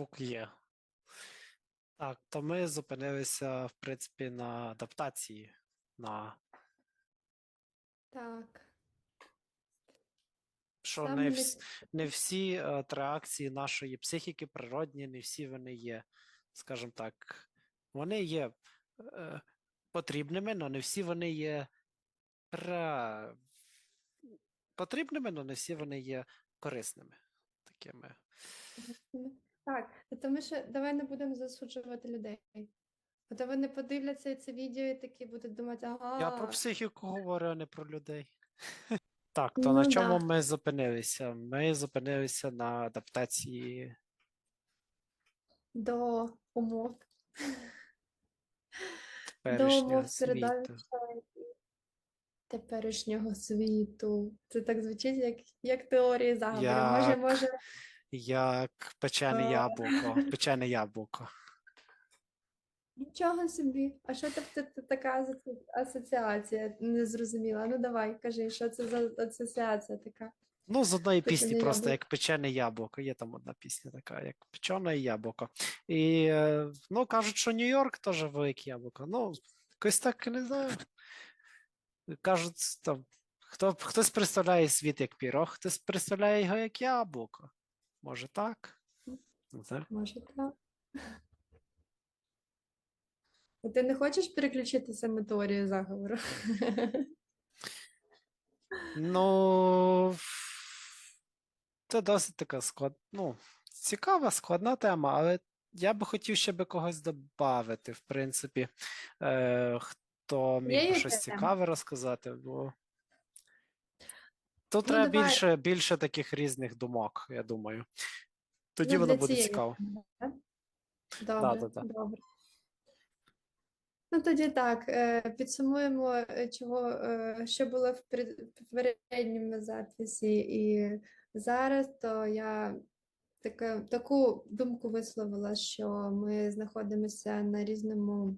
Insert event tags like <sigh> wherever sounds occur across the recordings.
звук є. Так, то ми зупинилися, в принципі, на адаптації. На Так. що Саме не, вс... не всі е, реакції нашої психіки природні, не всі вони є, скажімо так, вони є е, потрібними, але не всі вони є пра... потрібними, але не всі вони є корисними. Такими. Так, тому що давай не будемо засуджувати людей. А то вони подивляться це відео і такі будуть думати, ага. Я про психіку говорю, а не про людей. <laughs> Так, то Ну на чому да. ми зупинилися? Ми зупинилися на адаптації. до умов. До умов середовища теперішнього світу. Це так звучить, як, як теорії заговору. Може, може, Як печене Е. яблуко. Печене яблуко. нічого собі. А що це така асоціація? Не зрозуміла. Ну давай, кажи, що це за асоціація така? Ну, з одної Печене пісні, просто яблуко. як печене яблуко. Є там одна пісня така, як печене яблуко. І е, ну, кажуть, що Нью-Йорк теж велике яблуко. Ну, якось так не знаю. Кажуть, там, хто, хтось представляє світ як пірог, хтось представляє його як яблуко. Може так? Не. Може, так. А ти не хочеш переключитися на теорію заговору? Ну, це досить така склад... ну, цікава, складна тема, але я би хотів ще би когось додати, в принципі, е, хто міг би щось цікаве розказати, бо тут Ну, треба давай. більше, більше таких різних думок, я думаю. Тоді Ну, воно буде цієї цікаво. Добре, да-да. добре. Ну, тоді так, е, підсумуємо, е, чого, е, що було в попередньому записі і зараз, то я таке, таку думку висловила, що ми знаходимося на різному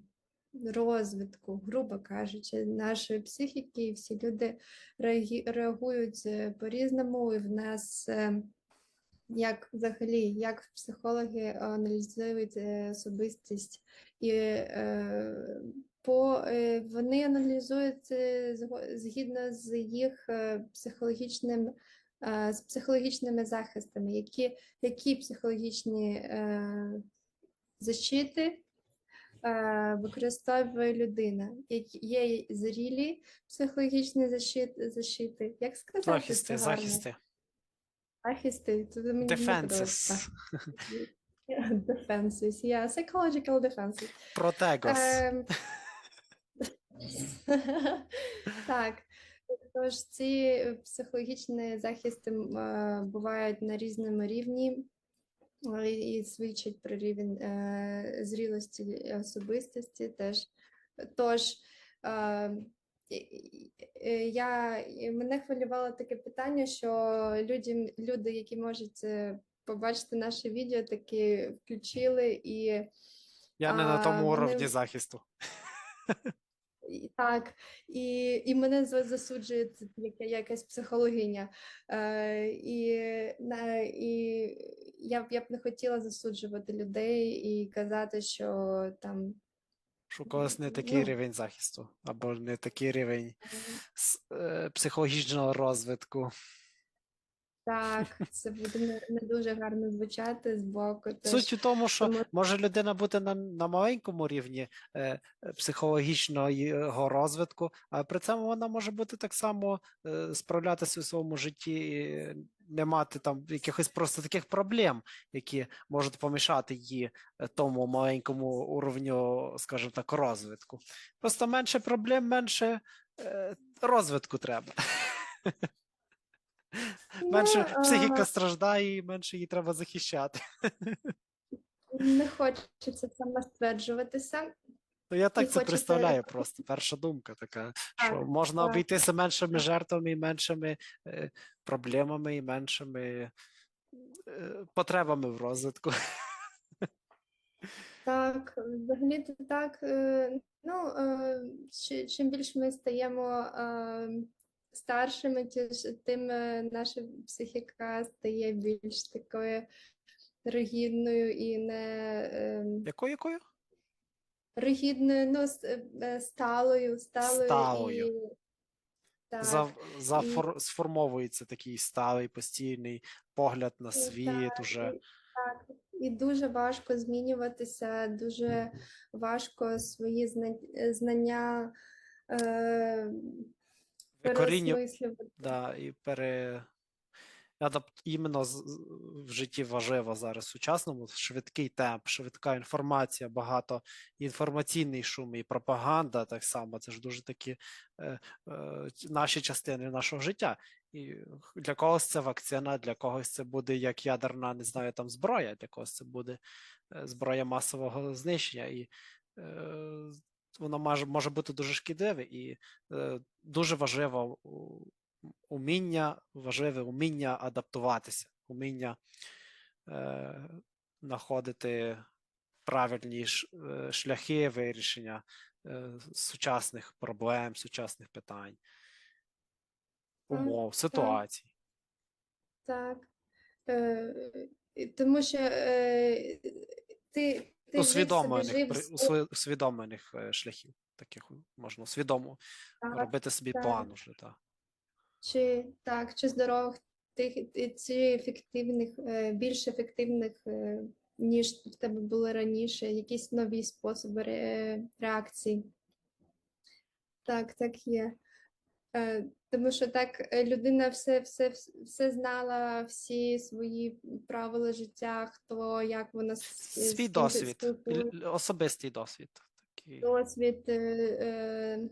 розвитку, грубо кажучи, нашої психіки, і всі люди реагують е, по-різному, і в нас е, як взагалі, як психологи аналізують е, особистість. І по, вони аналізують згідно з їх психологічним з психологічними захистами, які, які психологічні защити використовує людина. Які є зрілі психологічні защити, защити. Як сказати Захисти, це гарно? захисти. Захисти. Це мені. Defenses. <laughs> Defenses, yeah, psychological defenses. Протегос. Ем, <laughs> <laughs> Так, тож ці психологічні захисти е, бувають на різному рівні е, і свідчать про рівень е, зрілості особистості теж. Тож е, я, мене хвилювало таке питання, що людям, люди, які можуть е, побачити наше відео, таки включили і Я не на а, тому вони- уровні захисту. Так, і, і мене засуджує яка- якась психологиня. Е, і, і я б я б не хотіла засуджувати людей і казати, що там Що у когось не такий Ну. рівень захисту, або не такий рівень е, психологічного розвитку. Так, <laughs> це буде не, не дуже гарно звучати з боку. Суть у тому, що тому- може людина бути на, на маленькому рівні е, е, психологічного розвитку, а при цьому вона може бути так само е, справлятися у своєму житті, і не мати там якихось просто таких проблем, які можуть помішати її е, тому маленькому уровню, скажімо так, розвитку. Просто менше проблем, менше е, розвитку треба. <laughs> Менше Ну, психіка а, страждає, і менше її треба захищати. не хочеться самостверджуватися. Ну, я так І це представляю просто. Перша думка така, що можна так. обійтися меншими жертвами, і меншими е, проблемами, і меншими е, потребами в розвитку. Так, взагалі то так. е, Ну, е, чим більше ми стаємо е, старшими, тим е, наша психіка стає більш такою ригідною і не ем, Якою якою? ригідною, ну, е, е, сталою, сталою, Сталою. і так, Зав, зафор, і- сформовується такий сталий постійний погляд на світ так, уже. так, і дуже важко змінюватися, дуже важко свої зна- знання е, Переосмислювати. да, і пере... Адапт... Іменно в житті важливо зараз сучасному швидкий темп, швидка інформація, багато інформаційний шум і пропаганда так само. Це ж дуже такі е, е, наші частини нашого життя. І для когось це вакцина, для когось це буде як ядерна, не знаю, там зброя, для когось це буде е, зброя масового знищення. І е, воно може, може бути дуже шкідливе і е, дуже важливо уміння, важливе уміння адаптуватися, уміння е, знаходити правильні ш- е, шляхи вирішення е, сучасних проблем, сучасних питань, умов, ситуацій. Так. Е, тому що е, ти, ти Усвідомлених, при- усві- усвідомлених е, шляхів, таких можна усвідомо так, робити собі так. план уже. Так. чи так, чи здорових, тих, чи ефективних, е, більш ефективних, е, ніж в тебе були раніше, якісь нові способи реакції. Так, так є. Е, Тому що так е, людина все, все, все знала, всі свої правила життя, хто як вона Свій досвід, спілкується. л- особистий досвід. Такий. досвід, е,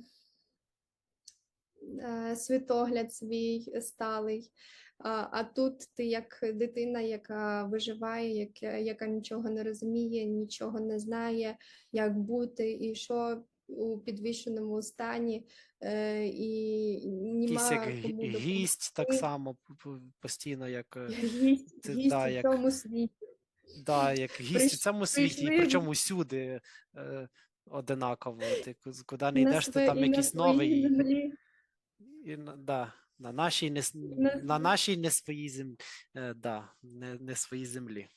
світогляд свій сталий. А, а тут ти як дитина, яка виживає, яка, яка нічого не розуміє, нічого не знає, як бути і що у підвішеному стані, е, і Якийсь як кому гість так допомогти. само постійно, як, е, Гість, Це, гість да, у як- цьому світі. да, як гість у Приш- цьому світі, і прийшли причому всюди е, одинаково. Ти ку- куди не йдеш, ти там і на якийсь своїй новий. землі. І, на- да, на нашій не, с- На на св- нашій не своїй землі. Е, да, не, не своїй землі.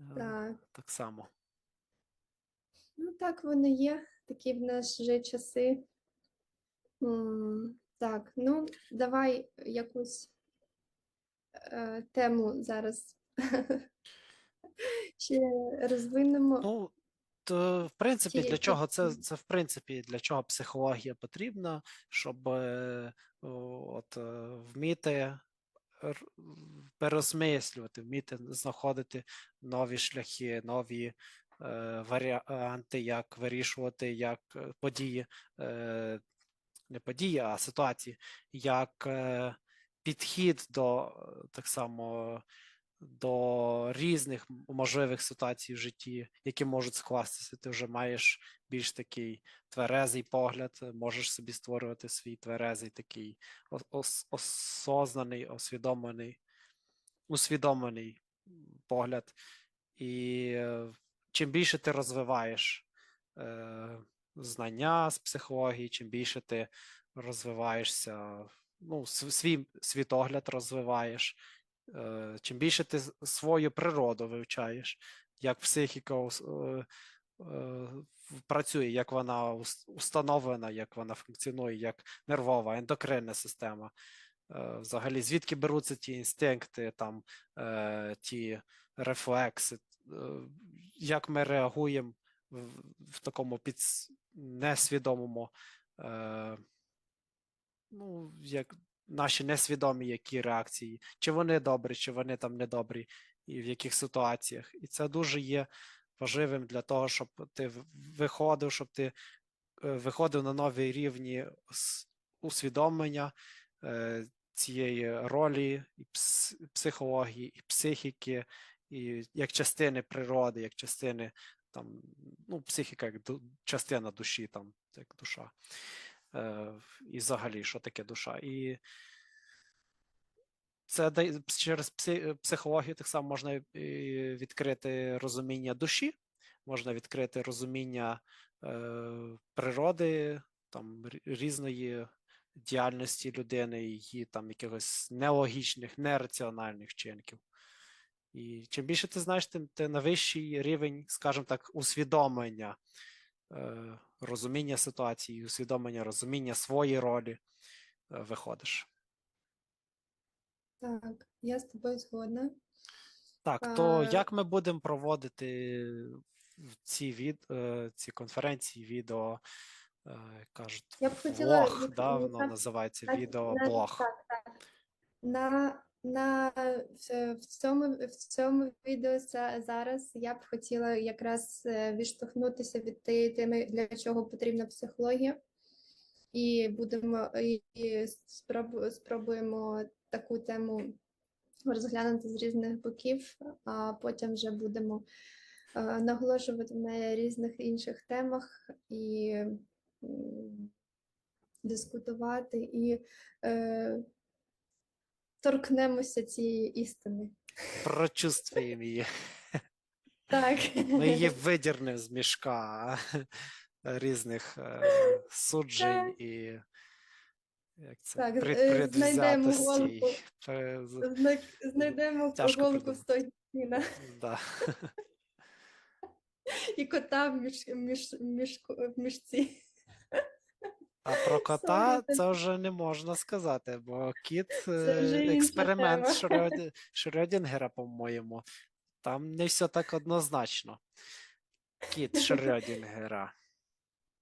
Е, Так. так само. Ну, так воно є, такі в нас вже часи. Так, ну, давай якусь е, тему зараз <laughs> ще розвинемо. Ну, то, в принципі, для чого це, це в принципі, для чого психологія потрібна, щоб е, от, е, вміти переосмислювати, вміти знаходити нові шляхи, нові варіанти, як вирішувати, як е, події, е, не події, а ситуації, як е, підхід до е, так само до різних можливих ситуацій в житті, які можуть скластися. Ти вже маєш більш такий тверезий погляд, е, можеш собі створювати свій тверезий такий ос- ос- осознаний, освідомлений, усвідомлений погляд. І е, чим більше ти розвиваєш е, знання з психології, чим більше ти розвиваєшся, ну, свій світогляд розвиваєш, е, чим більше ти свою природу вивчаєш, як психіка е, е, працює, як вона установлена, як вона функціонує, як нервова, ендокринна система. Е, Взагалі, звідки беруться ті інстинкти, там, е, ті рефлекси, як ми реагуємо в, в такому підс... несвідомому, е, ну, як наші несвідомі які реакції, чи вони добрі, чи вони там недобрі, і в яких ситуаціях. І це дуже є важливим для того, щоб ти виходив, щоб ти е, виходив на нові рівні усвідомлення е, цієї ролі і психології, і психіки, і як частини природи, як частини там, ну, психіка як частина душі, там, як душа. Е, і взагалі, що таке душа. І це через психологію так само можна відкрити розуміння душі, можна відкрити розуміння е, природи, там різної діяльності людини, її там якихось нелогічних, нераціональних вчинків. І чим більше ти знаєш, тим ти на вищий рівень, скажімо так, усвідомлення, е, розуміння ситуації, усвідомлення, розуміння своєї ролі е, виходиш. Так, я з тобою згодна. Так, то А, як ми будемо проводити ці від, е, ці конференції, відео, е, кажуть, Я б хотіла влог, да, воно називається на- відеоблог. Так, так. На, на в, цьому в цьому відео зараз я б хотіла якраз е, відштовхнутися від тієї теми, для чого потрібна психологія, і будемо і спробуємо таку тему розглянути з різних боків, а потім вже будемо е, наголошувати на різних інших темах і дискутувати і е, торкнемося цієї істини. Прочувствуємо її. Так. Ми її видірнемо з мішка різних е, суджень і як це, Так, пред- е, знайдемо предвзятостей. голку. Знайдемо голку сіна Да. <laughs> і кота в між, між, мішку- в мішці. А про кота Сорі, це вже не можна сказати, бо кіт Це вже е, інша експеримент тема. Шрёді- Шрёдінгера, <laughs> по-моєму. Там не все так однозначно. Кіт Шрёдінгера.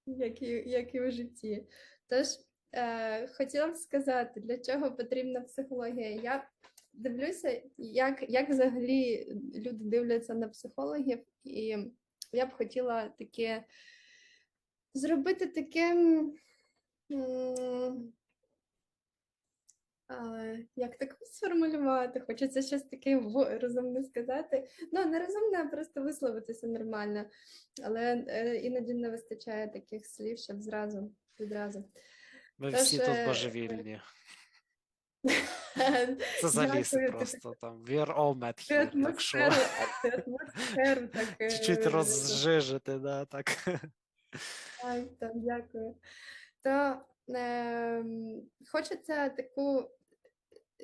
як і, як і в житті. Тож, е, хотіла б сказати, для чого потрібна психологія. Я дивлюся, як, як взагалі люди дивляться на психологів, і я б хотіла таке зробити таким. Як так сформулювати? Хочеться щось таке розумне сказати. Ну, не розумне, а просто висловитися нормально. Але е, іноді не вистачає таких слів, щоб зразу відразу. Ми Тож, всі тут е, божевільні. <laughs> Це заліси просто там. We are all mad here, так що <laughs> так. е, чуть-чуть розжижити, да, так. Так, так, дякую. То ем, хочеться таку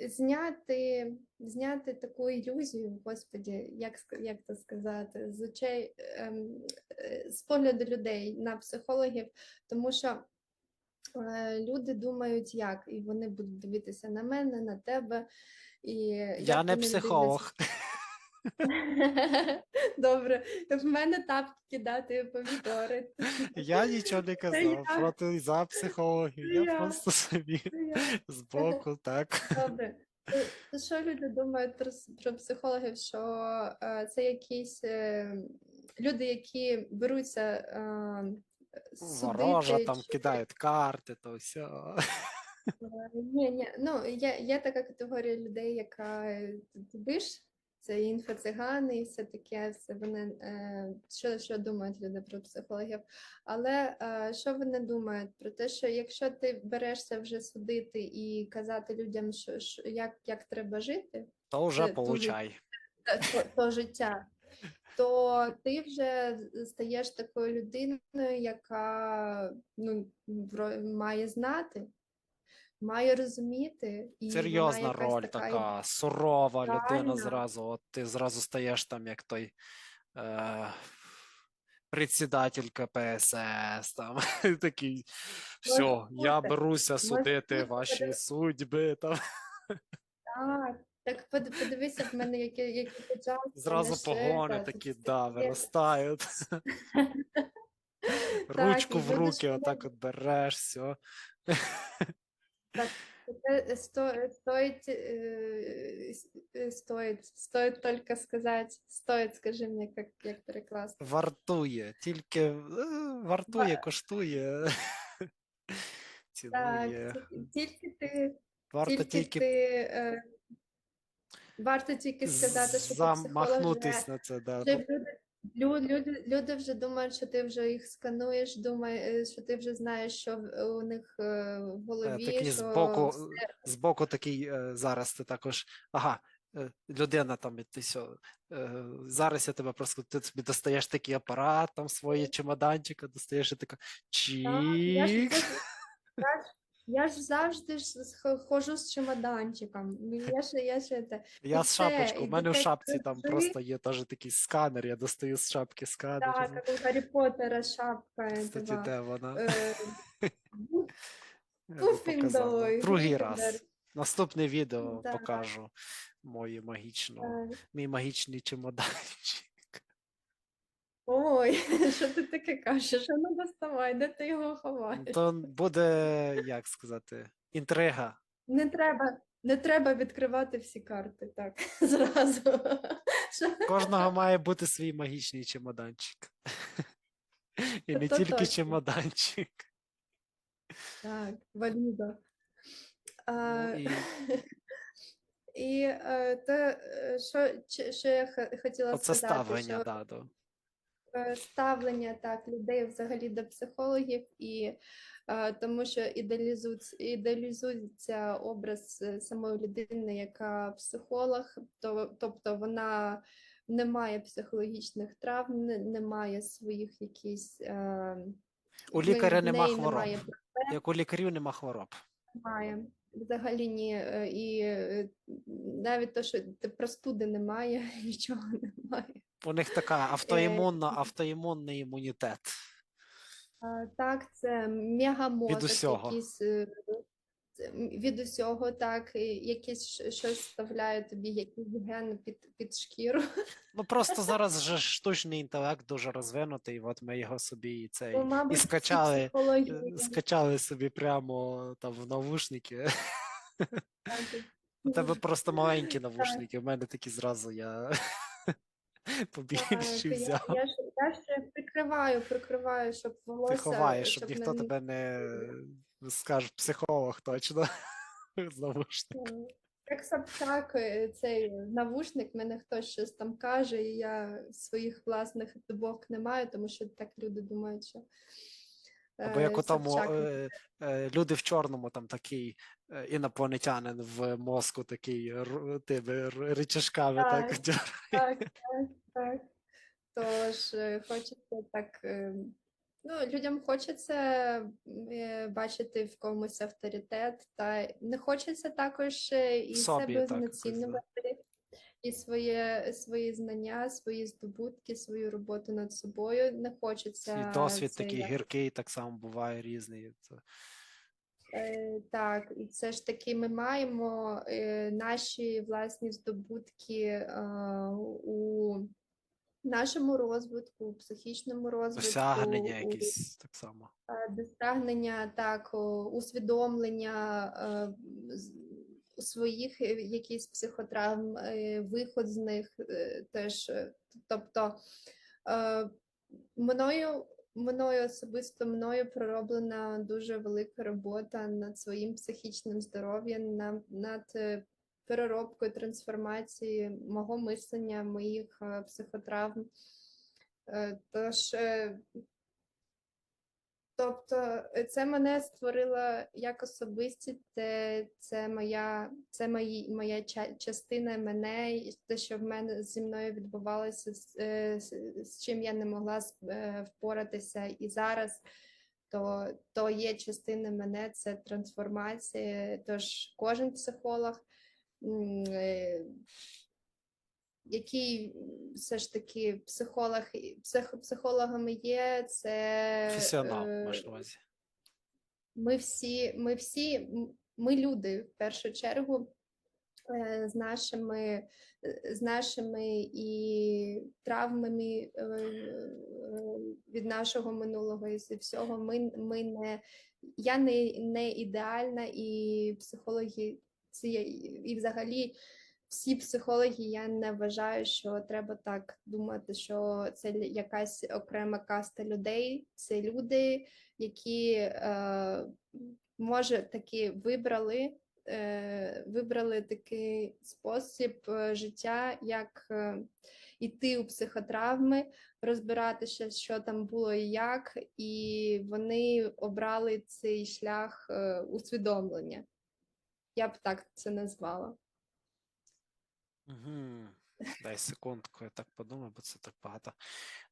зняти, зняти таку ілюзію, Господі, як, як це сказати, з очей, ем, е, з погляду людей на психологів, тому що е, люди думають, як, і вони будуть дивитися на мене, на тебе. І Я не вони дивляться психолог. <laughs> Добре, в мене тапки кидати помідори. Я нічого не казав я. проти за психологів. Я я. просто собі я. збоку, так. Добре. То, то що люди думають про, про психологів, що е, це якісь е, люди, які беруться е, Ворожа там чи- кидають карти, то все. Ні, ні, ну є, є така категорія людей, яка е, дивиш, це інфоцигани і все таке, все вони е, що, що думають люди про психологів. Але е, що вони думають про те, що якщо ти берешся вже судити і казати людям, що, що як, як треба жити, То вже Це получай. та- то, то життя, то ти вже стаєш такою людиною, яка ну, має знати, має розуміти, і Серйозна роль така така, сурова людина зразу. От ти зразу стаєш там, як той е, председатель КПСС, там <laughs> такий. Все, я беруся судити ваші подив- судьби. Там. Так, так под- подивися в мене, які, які піджаки, Зразу погони тут такі, да, виростають. <laughs> Ручку і в руки, отак от береш, все. Це сто- стоїть, е, с- е, стоїть, стоїть тільки сказати, стоїть, скажи мені, як, як перекласти. Вартує, тільки е, вартує, Ва- коштує. Цінує. ті- тільки ти, Варто тільки тільки ти, е, варто тільки сказати, що ти психолог, вже- замахнутись на це, да. вже люди, лю- люди, люди вже думають, що ти вже їх скануєш, думає, що ти вже знаєш, що у них е, в Е, голові, Такий що збоку, збоку такий е, зараз ти також. Ага, е, людина там, і ти е, зараз я тебе просто ти собі достаєш такий апарат, там своє чемоданчика, достаєш і така Так, я ж чік. хочу- я ж- Я ж завжди ж сх- ходжу з чемоданчиком. Я ще, я ще те. Я з це, шапочкою, і у мене в шапці там Джи. просто є теж такий сканер, я достаю з шапки сканер. Так, як у Гаррі Поттера шапка. Кстати, де вона? е, <laughs> Я би Гриффіндор. Другий раз. Наступне відео Да. покажу мою магічну, мій магічний чемоданчик. Ой, <laughs> що ти таке кажеш? А ну доставай, де ти його ховаєш? То буде, як сказати, інтрига. Не треба, не треба відкривати всі карти так <laughs> зразу. Кожного має бути свій магічний чемоданчик. <laughs> І не То тільки точно. чемоданчик. Так, валідо. А, Ну, і І е, те, е, що, що я х- хотіла оце сказати, ставлення, що да, до. Е, ставлення так людей взагалі до психологів, і е, тому що ідеалізується, ідеалізується образ е, самої людини, яка психолог, то, тобто вона не має психологічних травм, не, не має своїх якісь е, У лікаря неї нема хвороб. немає Як у лікарів нема хвороб. Немає. Взагалі ні. І навіть те, що простуди немає, <laughs> нічого немає. У них така автоімунна, автоімунний імунітет. Так, це мегамозок усього. якийсь е, від усього, так, щ- щось вставляє тобі, якийсь ген під, під шкіру. Ну просто зараз же штучний інтелект дуже розвинутий, от ми його собі і цей Ну, мабуть, і скачали, е, скачали собі прямо там в навушники. так, У тебе просто маленькі навушники, в мене такі зразу я <laughs> так, побільші я, я, ж, я ще прикриваю, прикриваю, щоб волосся, Ти ховаєш, щоб щоб ніхто не- тебе не скаже психолог точно. <laughs> З навушників. Е, Як Собчак, цей навушник, мене хтось щось там каже, і я своїх власних думок не маю, тому що так люди думають, що Або як е, у тому е, е, люди в чорному, там такий інопланетянин в мозку, такий тими р- так Так. Так, так, так. Тож е, хочеться так. е, Ну, людям хочеться е, бачити в комусь авторитет, та не хочеться також е, і Собі, себе так, знецінювати, і своє, свої знання, свої здобутки, свою роботу над собою. Не хочеться Свій досвід це такий як- гіркий, так само буває різний. Це Е, Так, і це ж таки ми маємо е, наші власні здобутки е, у нашому розвитку, у психічному розвитку, досягнення у якісь так само. е, досягнення, так, усвідомлення е, своїх е, якісь психотравм, е, виход з них е, теж. е, Тобто е, мною, мною особисто мною пророблена дуже велика робота над своїм психічним здоров'ям, над е, переробкою трансформації мого мислення, моїх е, психотравм. Е, Тож Тобто е, це мене створило як особистість, це, це моя, це мої, моя частина мене, і те, що в мене зі мною відбувалося, з, е, з, з чим я не могла е, впоратися і зараз, то, то є частина мене, це трансформація. Тож кожен психолог, який все ж таки психолог, псих, психологами є, це Професіонал, е, маєш на увазі. ми всі, ми всі, ми люди в першу чергу е, з нашими, з нашими і травмами е, від нашого минулого і зі всього. Ми, ми не, я не, не ідеальна, і психологи ці, і взагалі. Всі психологи, я не вважаю, що треба так думати, що це якась окрема каста людей. Це люди, які е, може таки вибрали, е, вибрали такий спосіб е, життя, як е, іти у психотравми, розбиратися, що там було і як, і вони обрали цей шлях е, усвідомлення. Я б так це назвала. Угу. Дай секундку, я так подумаю, бо це так багато.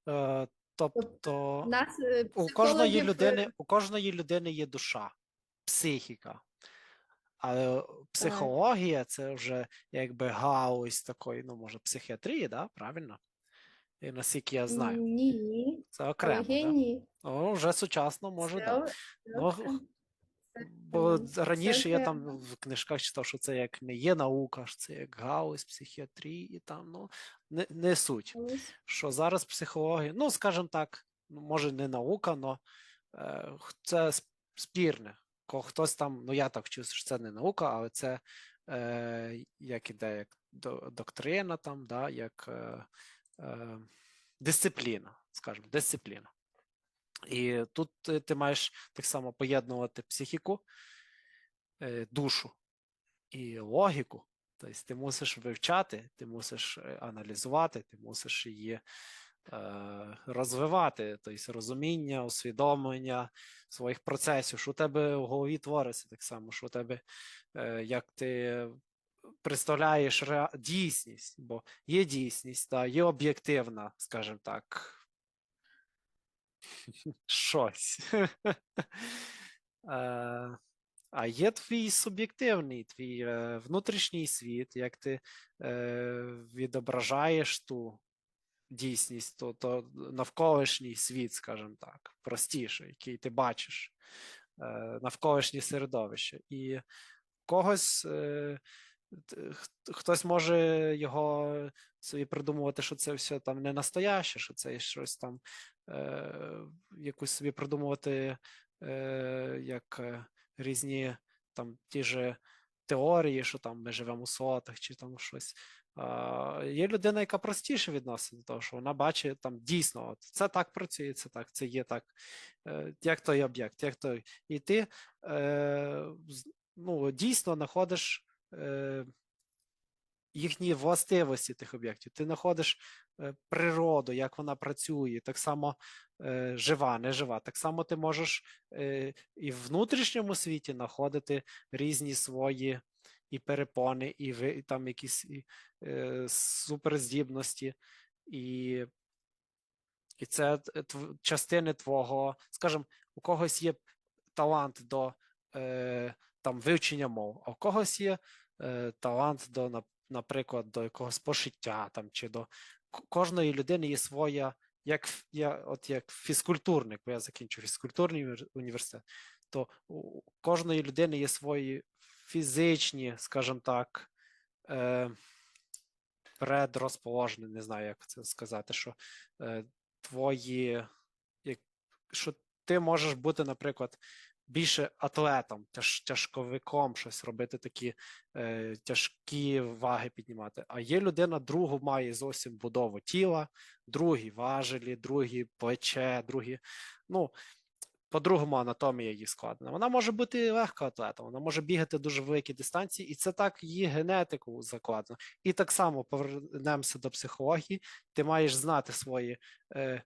Е, тобто У нас е, у кожної психологів, е, людини, у кожної людини є душа. психіка. А психологія це вже якби гаузь такої, ну, може, психіатрії, да? правильно? І наскільки я знаю, Ні, це окремо. психологія Да? ні. О, вже сучасно може, Це да. о- це Ну, окремо. Бо раніше я там в книжках читав, що це як не є наука, що це як гаузь психіатрії, і там, ну, не, не суть. Що зараз психологія, ну, скажімо так, ну, може, не наука, але е, це спірне. Хтось там, ну я так вчуся, що це не наука, але це е, як іде, як доктрина, там, да, як е, е, дисципліна, скажімо, дисципліна. І тут ти, маєш так само поєднувати психіку, е, душу і логіку. Тобто ти мусиш вивчати, ти мусиш е, аналізувати, ти мусиш її е, розвивати, тобто розуміння, усвідомлення своїх процесів, що у тебе в голові твориться так само, що у тебе, як ти представляєш ре- дійсність, бо є дійсність, та, є об'єктивна, скажімо так, <laughs> щось. <laughs> Е, А є твій суб'єктивний, твій е, внутрішній світ, як ти е, відображаєш ту дійсність, то, то навколишній світ, скажімо так, простіше, який ти бачиш, навколишнє середовище. І когось хтось може його собі придумувати, що це все там не настояще, що це щось там, е, якусь собі придумувати, е, як е, різні там ті ж теорії, що там ми живемо у сотах, чи там щось. А, є людина, яка простіше відноситься до того, що вона бачить там дійсно, от, це так працює, це так, це є так, е, як той об'єкт, як той. І ти е, ну, дійсно знаходиш е, їхні властивості тих об'єктів. Ти знаходиш е, природу, як вона працює, так само е, жива, не жива. Так само ти можеш е, і в внутрішньому світі знаходити різні свої і перепони, і, там якісь і, е, суперздібності, і, і це тв- частини твого, скажімо, у когось є талант до е, там, вивчення мов, а у когось є е, талант до, наприклад, до якогось пошиття там, чи до кожної людини є своя, як, я, от як фізкультурник, бо я закінчу фізкультурний університет, то у кожної людини є свої фізичні, скажімо так, е, предрозположення, не знаю, як це сказати, що е, твої, як, що ти можеш бути, наприклад, більше атлетом, тяж, тяжковиком, щось робити такі е, тяжкі ваги піднімати. А є людина, другу має зовсім будову тіла, другі важелі, другі плече, другі. Ну, по-другому анатомія її складена. Вона може бути легкоатлетом, вона може бігати дуже великі дистанції, і це так її генетику закладено. І так само повернемося до психології. Ти маєш знати свої, е,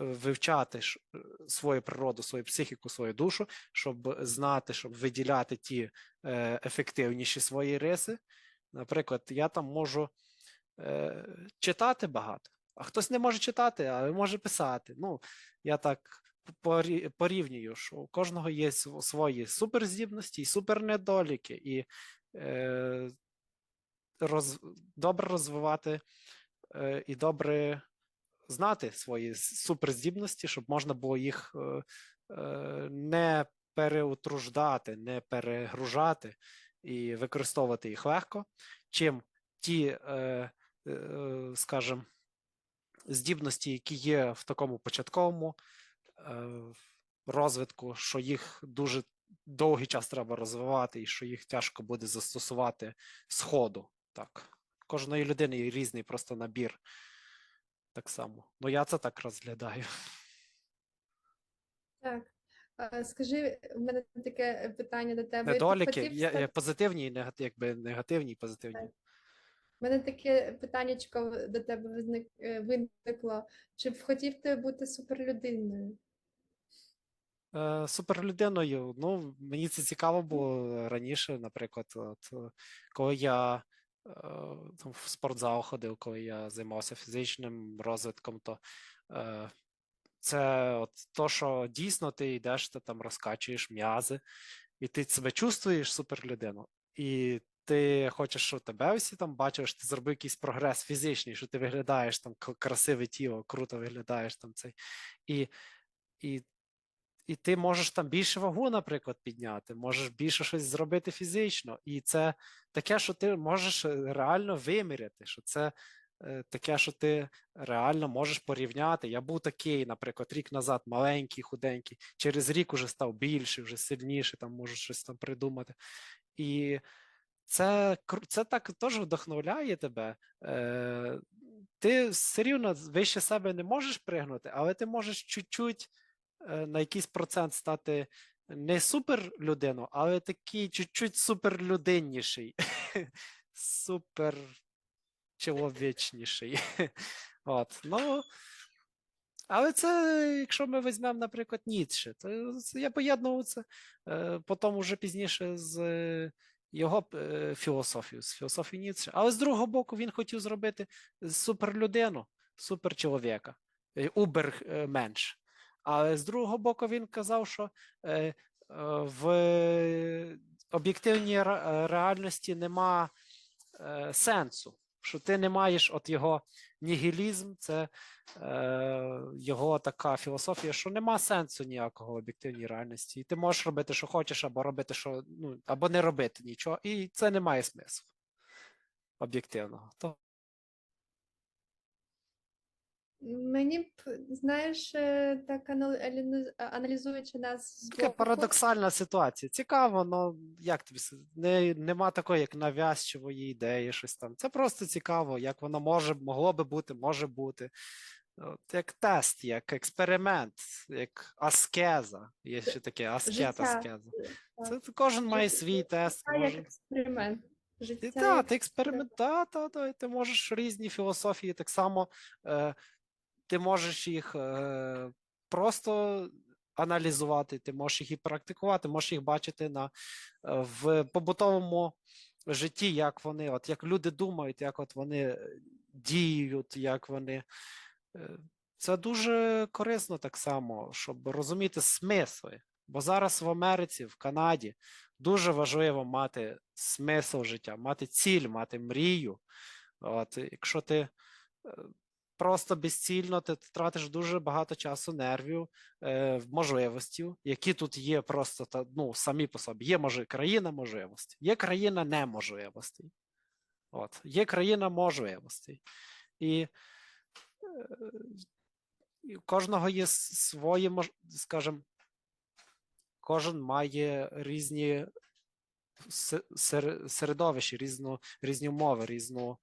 вивчати е, свою природу, свою психіку, свою душу, щоб знати, щоб виділяти ті е, ефективніші свої риси. Наприклад, я там можу е, читати багато, а хтось не може читати, але може писати. Ну, я так порівнюю, що у кожного є свої суперздібності і супернедоліки, і роз, добре розвивати і добре знати свої суперздібності, щоб можна було їх е, е, не переутруждати, не перегружати і використовувати їх легко, чим ті, е, скажімо, здібності, які є в такому початковому розвитку, що їх дуже довгий час треба розвивати, і що їх тяжко буде застосувати з ходу. Так. Кожної людини є різний просто набір. Так само. Ну, я це так розглядаю. Так. Скажи, у мене таке питання до тебе. Недоліки, хотів є, є позитивні і негативні, якби негативні і позитивні. Так. У мене таке питаннячко до тебе е, виникло. Чи б хотів ти бути суперлюдиною? Е, Суперлюдиною. Ну, мені це цікаво було раніше, наприклад, от, е, коли я е, там, в спортзал ходив, коли я займався фізичним розвитком, то е, це от то, що дійсно ти йдеш, ти там розкачуєш м'язи, і ти себе чувствуєш суперлюдину, і ти хочеш, щоб тебе всі там бачили, що ти зробив якийсь прогрес фізичний, що ти виглядаєш там красиве тіло, круто виглядаєш там цей. І, і, і ти можеш там більше вагу, наприклад, підняти, можеш більше щось зробити фізично. І це таке, що ти можеш е, реально виміряти, що це е, таке, що ти реально можеш порівняти. Я був такий, наприклад, рік назад, маленький, худенький, через рік уже став більший, вже сильніший, там можу щось там придумати. І це, це так теж вдохновляє тебе. Е, ти все рівно вище себе не можеш пригнути, але ти можеш чуть-чуть на якийсь процент стати не супер людину, але такий чуть-чуть суперлюдинніший, <laughs> супер чоловічніший. <laughs> От, ну, але це, якщо ми візьмемо, наприклад, Ніцше, то я поєднував це е, потім уже пізніше з е, його е, філософією, з філософією Ніцше. Але з другого боку, він хотів зробити суперлюдину, суперчоловіка, е, убер-менш. Але з другого боку, він казав, що е, е, в об'єктивній е, реальності нема сенсу, що ти не маєш от його нігілізм, це е, його така філософія, що нема сенсу ніякого в об'єктивній реальності. І ти можеш робити, що хочеш, або робити, що ну, або не робити нічого, і це не має смислу об'єктивного. Мені б, знаєш, е, так аналізуючи нас така збоку, парадоксальна ситуація. Цікаво, але як тобі не, нема такої, як навязчивої ідеї, щось там. Це просто цікаво, як воно може, могло би бути, може бути. От, як тест, як експеримент, як аскеза. Є ще таке аскет, аскеза. Це кожен має свій тест. Життя як Може... експеримент. Життя так, як ти експеримент, та, та, та, ти можеш різні філософії так само, е, ти можеш їх е, просто аналізувати, ти можеш їх і практикувати, можеш їх бачити на, е, в побутовому житті, як вони, от як люди думають, як от вони діють, як вони. е, Це дуже корисно так само, щоб розуміти смисли. Бо зараз в Америці, в Канаді дуже важливо мати смисл життя, мати ціль, мати мрію. От, якщо ти просто безцільно, ти тратиш дуже багато часу, нервів, е, можливостей, які тут є просто та, ну, самі по собі. Є може, країна можливостей, є країна неможливостей. От, є країна можливостей. І, е, у кожного є свої, скажімо, кожен має різні се- сер- середовище, різну, різні умови, різну.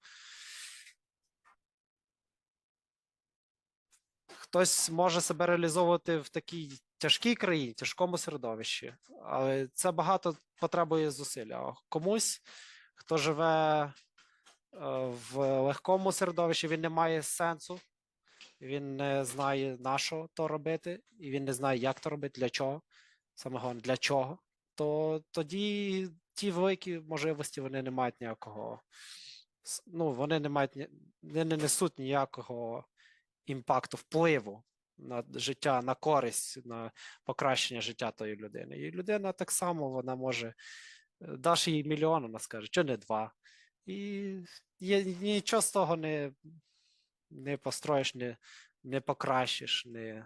Хтось може себе реалізовувати в такій тяжкій країні, тяжкому середовищі, але це багато потребує зусиль. А комусь, хто живе е, в легкому середовищі, він не має сенсу, він не знає, на що то робити, і він не знає, як то робити, для чого. Головне, для чого. То тоді ті великі можливості вони не мають ніякого. Ну, вони не мають вони не несуть ніякого імпакту, впливу на життя, на користь, на покращення життя тої людини. І людина так само вона може е, даш їй мільйон, вона скаже, чи не два. І є, нічого з того не, не построїш, не, не покращиш, не.